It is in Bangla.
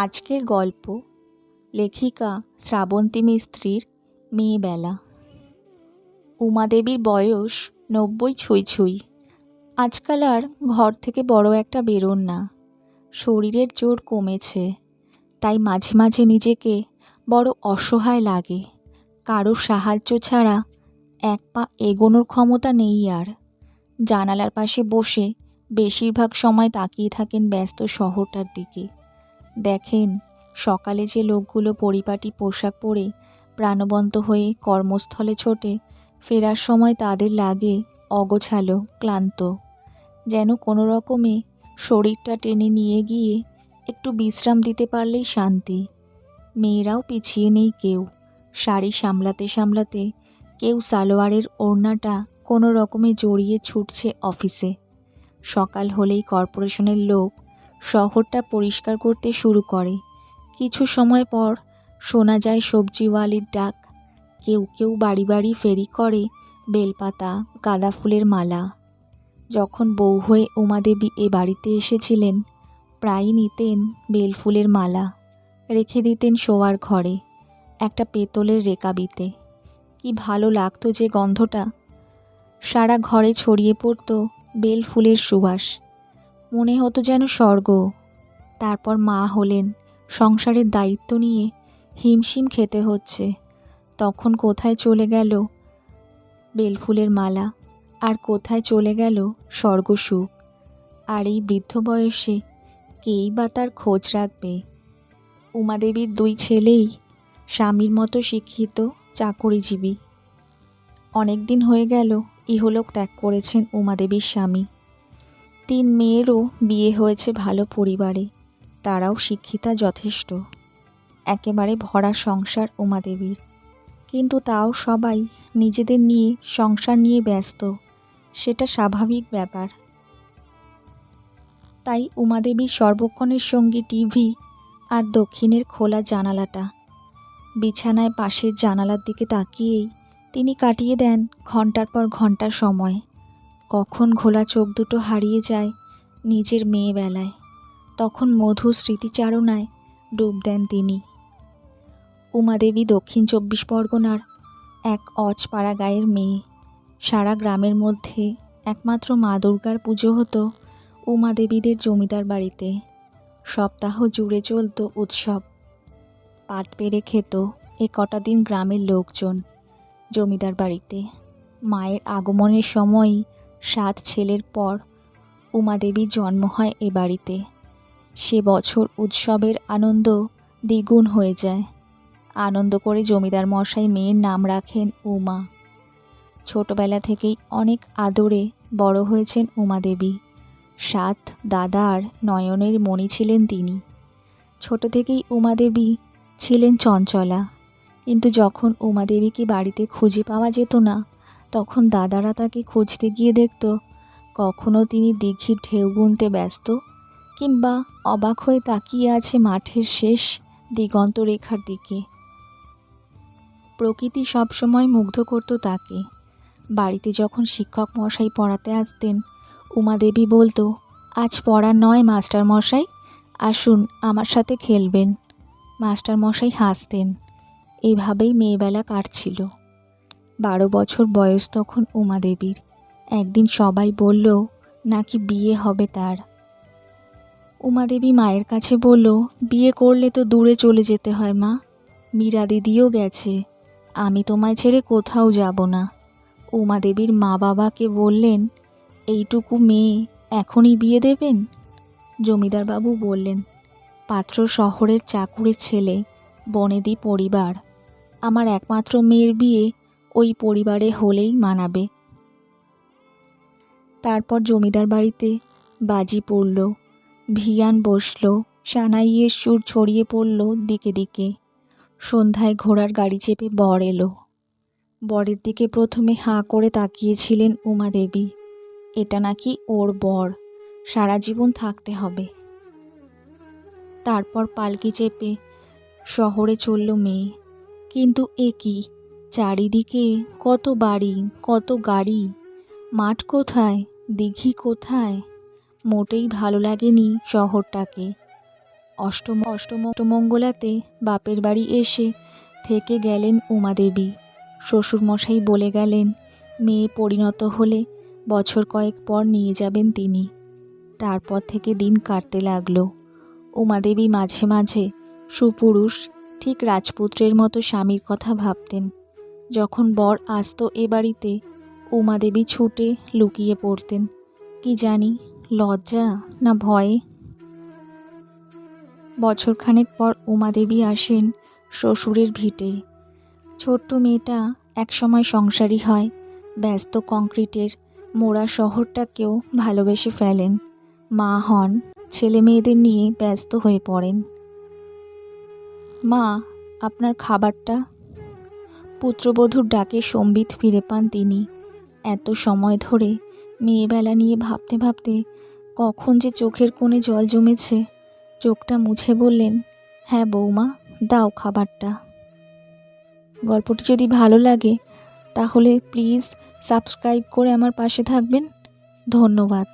আজকের গল্প লেখিকা শ্রাবন্তী মিস্ত্রির মেয়েবেলা। উমাদেবীর বয়স নব্বই ছুঁই ছুঁই। আজকাল আর ঘর থেকে বড় একটা বেরোন না। শরীরের জোর কমেছে, তাই মাঝে মাঝে নিজেকে বড় অসহায় লাগে। কারোর সাহায্য ছাড়া এক পা এগোনোর ক্ষমতা নেই আর। জানালার পাশে বসে বেশিরভাগ সময় তাকিয়ে থাকেন ব্যস্ত শহরটার দিকে। দেখেন, সকালে যে লোকগুলো পরিপাটি পোশাক পরে প্রাণবন্ত হয়ে কর্মস্থলে ছোটে, ফেরার সময় তাদের লাগে অগোছালো, ক্লান্ত। যেন কোনো রকমে শরীরটা টেনে নিয়ে গিয়ে একটু বিশ্রাম দিতে পারলেই শান্তি। মেয়েরাও পিছিয়ে নেই কেউ। শাড়ি সামলাতে সামলাতে কেউ সালোয়ারের ওড়নাটা কোনো রকমে জড়িয়ে ছুটছে অফিসে। সকাল হলেই কর্পোরেশনের লোক শহরটা পরিষ্কার করতে শুরু করে। কিছু সময় পর শোনা যায় সবজিওয়ালির ডাক। কেউ কেউ বাড়ি বাড়ি ফেরি করে বেলপাতা, গাঁদা ফুলের মালা। যখন বউ হয়ে উমাদেবী এ বাড়িতে এসেছিলেন, প্রায়ই নিতেন বেলফুলের মালা, রেখে দিতেন শোয়ার ঘরে, একটা পেতলের রেকাবিতে। কি ভালো লাগতো যে গন্ধটা। সারা ঘরে ছড়িয়ে পড়তো বেল ফুলের সুবাস। মনে হতো যেন স্বর্গ। তারপর মা হলেন, সংসারের দায়িত্ব নিয়ে হিমশিম খেতে হচ্ছে। তখন কোথায় চলে গেল বেলফুলের মালা? আর কোথায় চলে গেল স্বর্গসুখ আর এই বৃদ্ধ বয়সে কেই বা তার খোঁজ রাখবে? উমাদেবীর দুই ছেলেই স্বামীর মতো শিক্ষিত, চাকরিজীবী। অনেক দিন হয়ে গেল ইহলোক ত্যাগ করেছেন উমাদেবীর স্বামী। তিন মেয়েরও বিয়ে হয়েছে ভালো পরিবারে। তারাও শিক্ষিতা যথেষ্ট। একেবারে ভরা সংসার উমাদেবীর। কিন্তু তাও সবাই নিজেদের নিয়ে সংসার নিয়ে ব্যস্ত। সেটা স্বাভাবিক ব্যাপার। তাই উমাদেবীর সর্বক্ষণের সঙ্গে টিভি আর দক্ষিণের খোলা জানালাটা। বিছানায় পাশের জানালার দিকে তাকিয়েই তিনি কাটিয়ে দেন ঘণ্টার পর ঘণ্টা সময়। কখন ঘোলা চোখ দুটো হারিয়ে যায় নিজের মেয়েবেলায় তখন মধু স্মৃতিচারণায় ডুব দেন তিনি। উমাদেবী দক্ষিণ চব্বিশ পরগনার এক অজপাড়া গায়ের মেয়ে। সারা গ্রামের মধ্যে একমাত্র মা দুর্গার পুজো হতো উমাদেবীদের জমিদার বাড়িতে। সপ্তাহ জুড়ে চলতো উৎসব। পাত পেরে খেত এ কটা দিন গ্রামের লোকজন জমিদার বাড়িতে। মায়ের আগমনের সময়ই সাত ছেলের পর উমাদেবীর জন্ম হয় এ বাড়িতে। সে বছর উৎসবের আনন্দ দ্বিগুণ হয়ে যায়। আনন্দ করে জমিদার মশাই মেয়ের নাম রাখেন উমা। ছোটবেলা থেকেই অনেক আদরে বড় হয়েছেন উমাদেবী। সাত দাদার নয়নের মণি ছিলেন তিনি। ছোট থেকেই উমাদেবী ছিলেন চঞ্চলা। কিন্তু যখন উমাদেবীকে বাড়িতে খুঁজে পাওয়া যেত না তখন দাদারা তাকে খুঁজতে গিয়ে দেখত, কখনো তিনি দিঘির ঢেউ গুনতে ব্যস্ত কিংবা অবাক হয়ে তাকিয়ে আছে মাঠের শেষ দিগন্ত রেখার দিকে। প্রকৃতি সবসময় মুগ্ধ করত তাকে। বাড়িতে যখন শিক্ষক মশাই পড়াতে আসতেন, উমাদেবী বলতো, আজ পড়া নয়, মাস্টার মশাই, আসুন আমার সাথে খেলবেন। মাস্টার মশাই হাসতেন। এভাবেই মেয়েবেলা কাটছিল। বারো বছর বয়স তখন উমাদেবীর একদিন সবাই বলল, নাকি বিয়ে হবে তার? উমাদেবী মায়ের কাছে বলল, বিয়ে করলে তো দূরে চলে যেতে হয় মা। মীরা দিদিও গেছে। আমি তোমায় ছেড়ে কোথাও যাব না। উমাদেবীর মা বাবাকে বললেন, এইটুকু মেয়ে এখনই বিয়ে দেবেন? জমিদারবাবু বললেন, পাত্র শহরের চাকুরের ছেলে, বনেদি পরিবার। আমার একমাত্র মেয়ের বিয়ে ওই পরিবারে হলেই মানাবে। তারপর জমিদার বাড়িতে বাজি পড়ল, ভিয়ান বসল, সানাইয়ের সুর ছড়িয়ে পড়ল দিকে দিকে। সন্ধ্যায় ঘোড়ার গাড়ি চেপে বর এলো। বরের দিকে প্রথমে হাঁ করে তাকিয়েছিলেন উমাদেবী এটা নাকি ওর বর, সারা জীবন থাকতে হবে। তারপর পালকি চেপে শহরে চলল মেয়ে, কিন্তু এ কি? চারিদিকে কত বাড়ি, কত গাড়ি। মাঠ কোথায়, দিঘি কোথায়? মোটেই ভালো লাগেনি শহরটাকে। অষ্টম অষ্টম, অষ্টমঙ্গলাতে বাপের বাড়ি এসে থেকে গেলেন উমাদেবী। শ্বশুরমশাই বলে গেলেন, মেয়ে পরিণত হলে বছর কয়েক পর নিয়ে যাবেন তিনি। তারপর থেকে দিন কাটতে লাগল। উমাদেবী মাঝে মাঝে সুপুরুষ, ঠিক রাজপুত্রের মতো স্বামীর কথা ভাবতেন। যখন বর আসতো এ বাড়িতে, উমাদেবী ছুটে লুকিয়ে পড়তেন। কি জানি, লজ্জা না ভয়ে? বছরখানেক পর উমাদেবী আসেন শ্বশুরের ভিটে। ছোট্ট মেয়েটা একসময় সংসারী হয়, ব্যস্ত কংক্রিটের মোড়া শহরটাকেও ভালোবেসে ফেলেন। মা হন, ছেলে মেয়েদের নিয়ে ব্যস্ত হয়ে পড়েন। মা, আপনার খাবারটা পুত্রবধূর ডাকে সম্বিত ফিরে পান তিনি। এত সময় ধরে মেয়েবেলা নিয়ে ভাবতে ভাবতে কখন যে চোখের কোণে জল জমেছে, চোখটা মুছে বললেন হ্যাঁ বৌমা, দাও খাবারটা। গল্পটি যদি ভালো লাগে, তাহলে প্লিজ সাবস্ক্রাইব করে আমার পাশে থাকবেন। ধন্যবাদ।